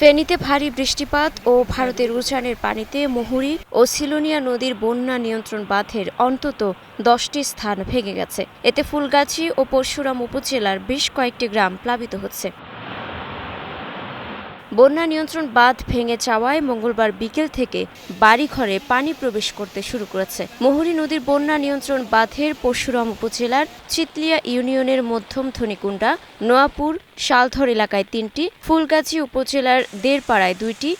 ফেনীতে ভারী বৃষ্টিপাত ও ভারতের উজানের পানিতে মহুরি ও সিলোনিয়া নদীর বন্যা নিয়ন্ত্রণ বাঁধের অন্তত দশটি স্থান ভেঙে গেছে। এতে ফুলগাছি ও পরশুরাম উপজেলার বেশ কয়েকটি গ্রাম প্লাবিত হচ্ছে। বন্যা নিয়ন্ত্রণ বাঁধ ভেঙে চাওয়ায় মঙ্গলবার বিকেল থেকে বাড়িঘরে পানি প্রবেশ করতে শুরু করেছে। মহুরি নদীর বন্যা নিয়ন্ত্রণ বাঁধের পরশুরাম উপজেলার চিতলিয়া ইউনিয়নের মধ্যম ধনিকুণ্ডা, নোয়াপুর, শালধর এলাকায় তিনটি ফুলগাছি উপজেলার দেড়পাড়ায় দুইটি,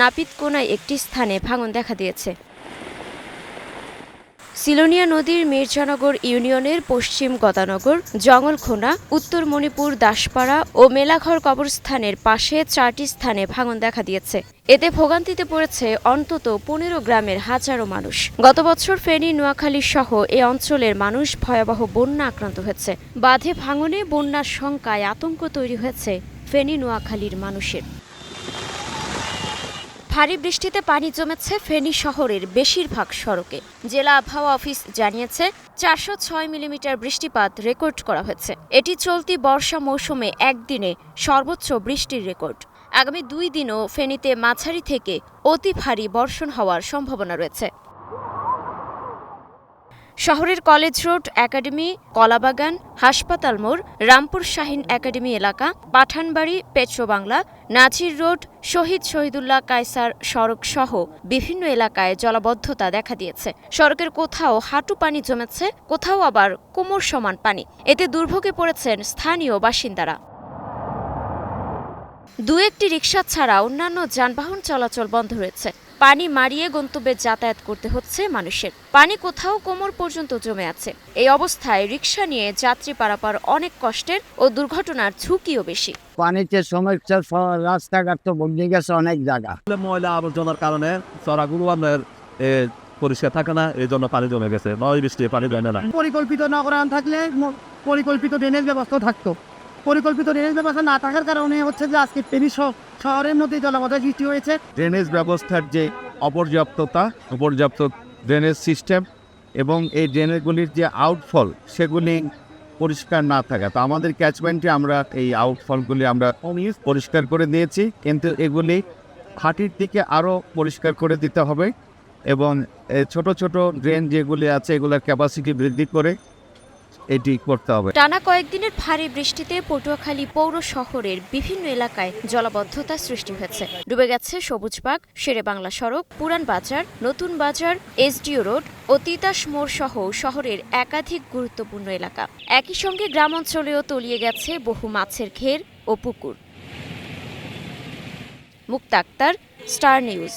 নাপিতকোনায় একটি স্থানে ভাঙন দেখা দিয়েছে। সিলোনিয়া নদীর মির্জানগর ইউনিয়নের পশ্চিম গদানগর, জঙ্গলখোনা, উত্তর মণিপুর, দাসপাড়া ও মেলাঘর কবরস্থানের পাশে চারটি স্থানে ভাঙন দেখা দিয়েছে। এতে ভোগান্তিতে পড়েছে অন্তত পনেরো গ্রামের হাজারো মানুষ। গত বছর ফেনী, নোয়াখালী সহ এ অঞ্চলের মানুষ ভয়াবহ বন্যা আক্রান্ত হয়েছে। বাঁধে ভাঙনে বন্যার শঙ্কায় আতঙ্ক তৈরি হয়েছে ফেনী, নোয়াখালীর মানুষের। ভারী বৃষ্টিতে পানি জমেছে ফেনী শহরের বেশিরভাগ সড়কে। জেলা আবহাওয়া অফিস জানিয়েছে, চারশো ছয় মিলিমিটার বৃষ্টিপাত রেকর্ড করা হয়েছে। এটি চলতি বর্ষা মৌসুমে একদিনে সর্বোচ্চ বৃষ্টির রেকর্ড। আগামী দুই দিনও ফেনীতে মাঝারি থেকে অতি ভারী বর্ষণ হওয়ার সম্ভাবনা রয়েছে। শহরের কলেজ রোড, একাডেমি, কলাবাগান, হাসপাতাল মোড়, রামপুর শাহিন একাডেমি এলাকা, পাঠানবাড়ি পেট্রোবাংলা নাজির রোড, শহীদ শহীদুল্লাহ কায়সার সড়ক সহ বিভিন্ন এলাকায় জলাবদ্ধতা দেখা দিয়েছে। সড়কের কোথাও হাঁটু পানি জমেছে, কোথাও আবার কোমর সমান পানি। এতে দুর্ভোগে পড়েছেন স্থানীয় বাসিন্দারা। দু একটি রিকশা ছাড়া অন্যান্য যানবাহন চলাচল বন্ধ রয়েছে। পানি মারিয়ে গন্তব্যে যাতায়াত করতে হচ্ছে মানুষের। পানি কোথাও কোমর পর্যন্ত জমে আছে। এই অবস্থায় রিকশা নিয়ে যাত্রী পারাপার অনেক কষ্টের ও দুর্ঘটনার ঝুঁকিও বেশি। পানিতে সমস্যা রাস্তাঘাট তো বদলে গেছে অনেক জায়গা। ময়লা আবর্জনার কারণে চড়াগুলো আপনার পরিষ্কার থাকে না এই জন্য পানি জমে গেছে। নয় বৃষ্টি পানি জমে না। পরিকল্পিত নগরায়ণ থাকলে পরিকল্পিত ড্রেনেজ ব্যবস্থা থাকতো। পরিকল্পিত ড্রেনেজ ব্যবস্থা না থাকার কারণে হচ্ছে যে আজকে শ- শহরের মধ্যে জলাবদ্ধতা সৃষ্টি হয়েছে। ড্রেনেজ ব্যবস্থার যে অপর্যাপ্ততা, অপর্যাপ্ত ড্রেনেজ সিস্টেম এবং এই ড্রেনেজগুলির যে আউটফল সেগুলি পরিষ্কার না থাকা। তো আমাদের ক্যাচমেন্টে আমরা এই আউটফলগুলি আমরা পরিষ্কার করে দিয়েছি, কিন্তু এগুলি হাটির দিকে আরও পরিষ্কার করে দিতে হবে এবং ছোট ছোট ড্রেন যেগুলি আছে, এগুলোর ক্যাপাসিটি বৃদ্ধি করে এটি করতে হবে। টানা কয়েকদিনের ভারী বৃষ্টিতে পটুয়াখালী পৌর শহরের বিভিন্ন এলাকায় জলাবদ্ধতা সৃষ্টি হয়েছে। ডুবে গেছে সবুজবাগ শেরে বাংলা সড়ক, পুরান বাজার, নতুন বাজার, এসডিও রোড ও তিতাস মোড় সহ শহরের একাধিক গুরুত্বপূর্ণ এলাকা। একই সঙ্গে গ্রাম অঞ্চলেও তলিয়ে গেছে বহু মাছের ঘের ও পুকুর। Mukta Akter, star news.